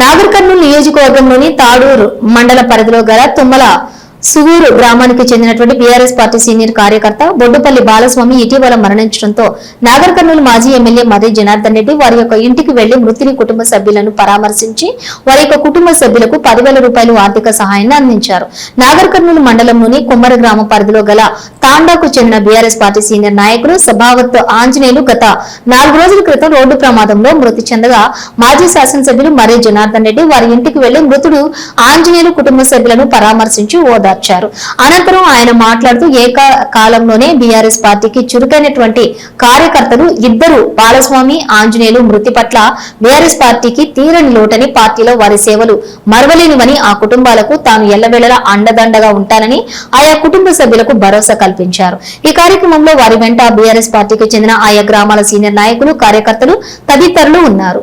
నాగర్ కర్నూలు నియోజకవర్గంలోని తాడూరు మండల పరిధిలో గల తుమ్మల సుగూరు గ్రామానికి చెందినటువంటి బీఆర్ఎస్ పార్టీ సీనియర్ కార్యకర్త బొడ్డుపల్లి బాలస్వామి ఇటీవల మరణించడంతో నాగర్ కర్నూలు మాజీ ఎమ్మెల్యే మది జనార్దన్ రెడ్డి వారి యొక్క ఇంటికి వెళ్ళి మృతుని కుటుంబ సభ్యులను పరామర్శించి వారి యొక్క కుటుంబ సభ్యులకు పదివేల రూపాయలు ఆర్థిక సహాయాన్ని అందించారు. నాగర్ కర్నూలు మండలంలోని కుమ్మర గ్రామ పరిధిలో గల తాండాకు చెందిన బీఆర్ఎస్ పార్టీ సీనియర్ నాయకులు సభావత్ ఆంజనేయులు గత నాలుగు రోజుల క్రితం రోడ్డు ప్రమాదంలో మృతి చెందగా మాజీ శాసనసభ్యులు మర్రి జనార్దన్ రెడ్డి వారి ఇంటికి వెళ్ళి మృతుడు ఆంజనేయులు కుటుంబ సభ్యులను పరామర్శించి ఓదార్చారు అనంతరం ఆయన మాట్లాడుతూ ఏకకాలంలోనే బీఆర్ఎస్ పార్టీకి చురుకైనటువంటి కార్యకర్తలు ఇద్దరు బాలస్వామి ఆంజనేయులు మృతి పట్ల బీఆర్ఎస్ పార్టీకి తీరని లోటని పార్టీలో వారి సేవలు మరవలేనివని ఆ కుటుంబాలకు తాను ఎల్లవేళలా అండదండగా ఉంటానని ఆయా కుటుంబ సభ్యులకు భరోసా కల్పించారు. ఈ కార్యక్రమంలో వారి వెంట బీఆర్ఎస్ పార్టీకి చెందిన ఆయా గ్రామాల సీనియర్ నాయకులు కార్యకర్తలు తదితరులు ఉన్నారు.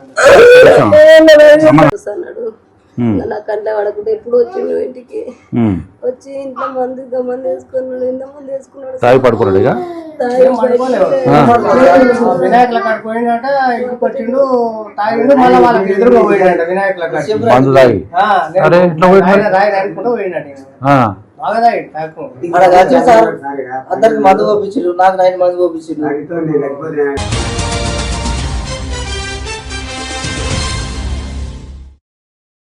అన్నాడు. నా కంట పడకుండా ఎప్పుడు వచ్చిండు ఇంటికి. వచ్చి ఇంట్లో మందు ఇంత మంది వేసుకున్నాడు ఎంత మంది వేసుకున్నాడు. తాగి పడుకోరాడు ఇక? తాగి బయటికి వినాయకుల కాడికి పోయినట ఇంటికి వచ్చిండు తాగిండు మళ్ళీ వాళ్ళకి ఎదురుగా పోయినట వినాయకుల కాడికి మందు తాగి. అరే, ఇట్లా రాయి పోయినట. బాగా తాగి తాగు అందరికి మందు పంపించారు నాకు నైన్ మంది